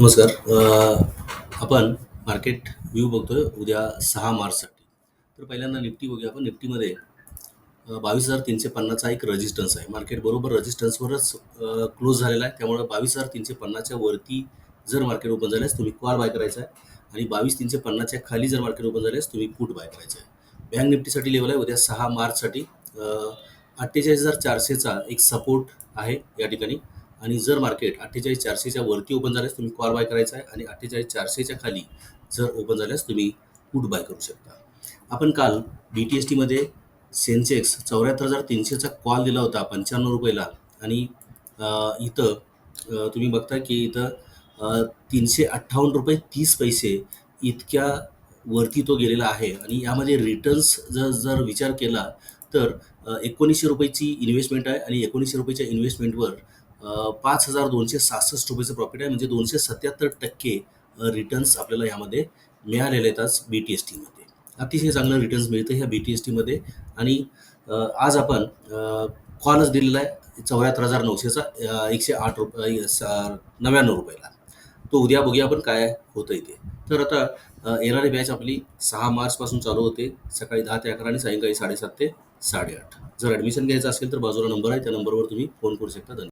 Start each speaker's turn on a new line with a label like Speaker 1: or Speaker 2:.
Speaker 1: नमस्कार. आपण market view बघतोय उद्या सहा मार्चसाठी तर पहिल्यांदा निफ्टी बघूया आपण. निफ्टीमध्ये बावीस हजार तीनशे पन्नासचा एक रजिस्टन्स आहे. मार्केट बरोबर रजिस्टन्सवरच क्लोज झालेला आहे. त्यामुळे बावीस हजार तीनशे पन्नासच्या वरती जर मार्केट ओपन झाल्यास तुम्ही कॉल बाय करायचा आहे. आणि बावीस तीनशे पन्नासच्या खाली जर मार्केट ओपन झाल्यास तुम्ही पुट बाय करायचं आहे. बँक निफ्टीसाठी लेवल आहे उद्या सहा मार्चसाठी अठ्ठेचाळीस हजार चारशेचा एक सपोर्ट आहे या ठिकाणी. आणि जर मार्केट अठ्ठेचाळीस चारशेच्या वरती ओपन झाल्यास तुम्ही कॉल बाय करायचा आहे आणि अठ्ठेचाळीस चारशेच्या खाली जर ओपन झाल्यास तुम्ही पुट बाय करू शकता. आपण काल बी टी एस टीमध्ये सेन्सेक्स चौऱ्याहत्तर हजार तीनशेचा कॉल दिला होता पंच्याण्णव रुपयाला. आणि इथं तुम्ही बघता की इथं तीनशे अठ्ठावन्न रुपये तीस पैसे इतक्या वरती तो गेलेला आहे. आणि यामध्ये रिटर्न्स जर जर विचार केला तर एकोणीसशे रुपयेची इन्व्हेस्टमेंट आहे आणि एकोणीसशे रुपयाच्या इन्व्हेस्टमेंटवर पाच हजार दोनशे सहासष्ट रुपयाचं प्रॉफिट आहे. म्हणजे दोनशे सत्याहत्तर टक्के रिटर्न्स आपल्याला यामध्ये मिळालेले आहेत आज बी टी एस टीमध्ये अतिशय चांगलं रिटर्न्स मिळतं ह्या बी टी एस टीमध्ये आणि आज आपण कॉलच दिलेला आहे. चौऱ्याहत्तर हजार नऊशेचा एकशे आठ रुपये नव्याण्णव रुपयाला. तो उद्या बघूया आपण काय होतं इथे. तर आता येणारी बॅच आपली सहा मार्चपासून चालू होते. सकाळी दहा ते अकरा आणि सायंकाळी साडेसात ते साडेआठ. जर ॲडमिशन घ्यायचं असेल तर बाजूला नंबर आहे. त्या नंबरवर तुम्ही फोन करू शकता. धन्यवाद.